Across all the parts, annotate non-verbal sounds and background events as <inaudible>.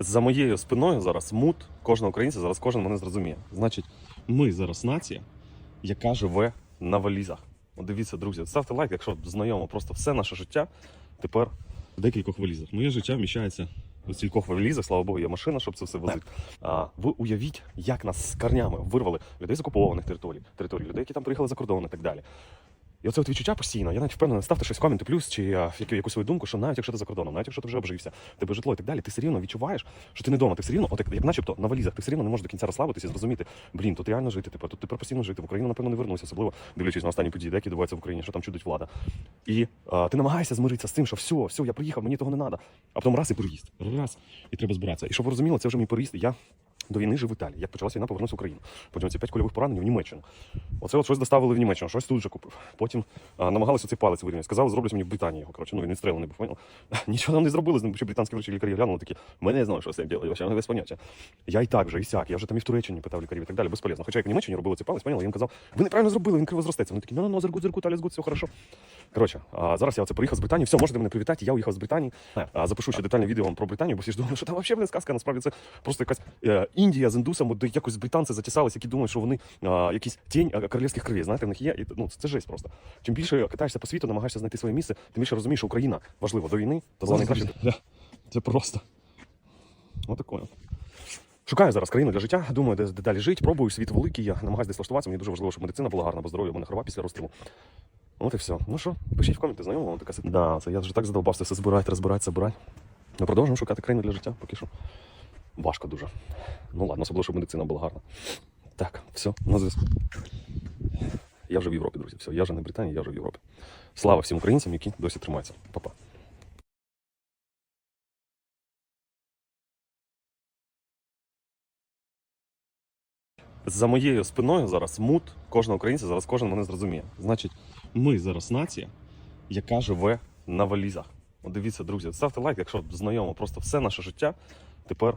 За моєю спиною зараз мут кожного українця, зараз кожен мене зрозуміє. Значить, ми зараз нація, яка живе на валізах. От дивіться, друзі, ставте лайк, якщо знайомо, просто все наше життя тепер в декількох валізах. Моє життя вміщається у стількох валізах, слава Богу, є машина, щоб це все возити. А ви уявіть, як нас з корнями вирвали людей з окупованих територій, територій, людей, які там приїхали за кордон і так далі. І оце от відчуття постійно. Я навіть впевнений, ставте щось в коменти плюс чи а, яку, якусь свою думку, що навіть якщо ти за кордоном, навіть якщо ти вже обжився, тебе житло і так далі, ти все рівно відчуваєш, що ти не вдома, ти все рівно, от як, начебто на валізах, ти все рівно не можеш до кінця розслабитися і зрозуміти, блін, тут реально жити тепер, тут тепер постійно жити. В Україну, напевно, не вернуся, особливо дивлячись на останні події, які відбуваються в Україні, що там чудить влада. І а, ти намагаєшся змиритися з тим, що все, все, я приїхав, мені того не треба. А потім раз і переїзд. Раз, і треба збиратися. І щоб ви розуміли, це вже мій переїзд. Я до війни жив в Італії. Як почалася війна, повернувся в Україну. Потім ці п'ять кульових поранень в Німеччину. Оце от щось доставили в Німеччину, щось тут же купив. Потім а, намагалися цей палець вирівняти. Сказали, зроблять мені в Британії його. Коротше, ну він відстрілений був. поняв? <laughs> Нічого нам не зробили, з ним ще британські врачі лікарі глянули такі. Ми не знали, що з цим діло, вообще без поняття. Я і так вже, і сяк. Я вже там і в Туреччині питав лікарів і так далі. Безполезно. Хоча як в Німеччині робили цей палець, поняли, їм казав, ви неправильно зробили, він криво зростеться. Вони такі, ну, ну, зеркут, зеркут, аліс гуд, все хорошо. Коротше, а, зараз я оце приїхав з Британії. Все, можете мене привітати. Я уїхав з Британії. А, запишу ще детальне відео вам про Британію, бо всі ж думали, що там взагалі не сказка. Насправді це просто якась е, Індія з індусами, де якось британці затісались, які думають, що вони а, якісь тінь королівських кровей. Знаєте, в них є. І, ну, це жесть просто. Чим більше катаєшся по світу, намагаєшся знайти своє місце, тим більше розумієш, що Україна важлива до війни, то вона найкраще. Це просто. Отакое. Шукаю зараз країну для життя, думаю, де, де далі жити, пробую світ великий, я намагаюся десь влаштуватися. Мені дуже важливо, щоб медицина була гарна, бо здоров'я, бо не хрова після розстрілу. От і все. Ну що, пишіть в коменти, знайомо вам така ситуація. Да, це я вже так задовбався все збирати, розбирати, збирати. Ми продовжуємо шукати країну для життя, поки що. Важко дуже. Ну ладно, особливо, щоб медицина була гарна. Так, все, на зв'язку. Я вже в Європі, друзі. Все, я вже не в Британії, я вже в Європі. Слава всім українцям, які досі тримаються. Па-па. За моєю спиною зараз мут кожного українця, зараз кожен мене зрозуміє. Значить, ми зараз нація, яка живе на валізах. От дивіться, друзі, ставте лайк, якщо знайомо, просто все наше життя тепер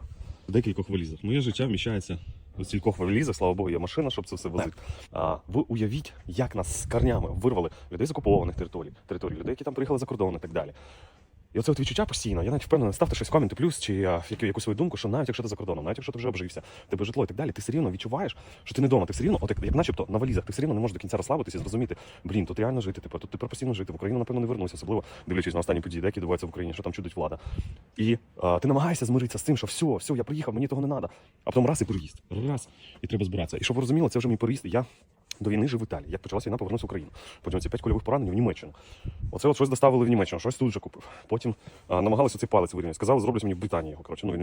в декількох валізах. Моє життя вміщається у стількох валізах, слава Богу, є машина, щоб це все возити. А ви уявіть, як нас з корнями вирвали людей з окупованих територій, територій, людей, які там приїхали за кордон і так далі. І оце от відчуття постійно. Я навіть впевнений, ставте щось в коменти плюс чи а, якусь свою думку, що навіть якщо ти за кордоном, навіть якщо ти вже обжився, тебе житло і так далі, ти все рівно відчуваєш, що ти не вдома, ти все рівно, от як, начебто на валізах, ти все рівно не можеш до кінця розслабитися і зрозуміти, блін, тут реально жити тепер, тут тепер постійно жити. В Україну, напевно, не вернуся, особливо дивлячись на останні події, які відбуваються в Україні, що там чудить влада. І а, ти намагаєшся змиритися з тим, що все, все, я приїхав, мені того не треба. А потім раз і переїзд. Раз, і треба збиратися. І щоб ви розуміли, це вже мій переїзд. Я до війни жив в Італії. Як почалася війна, повернувся в Україну. Потім ці п'ять кульових поранень в Німеччину. Оце от щось доставили в Німеччину, щось тут же купив. Потім намагалися цей палець вирівняти. Сказали, зроблять мені в Британії його. Коротше, ну він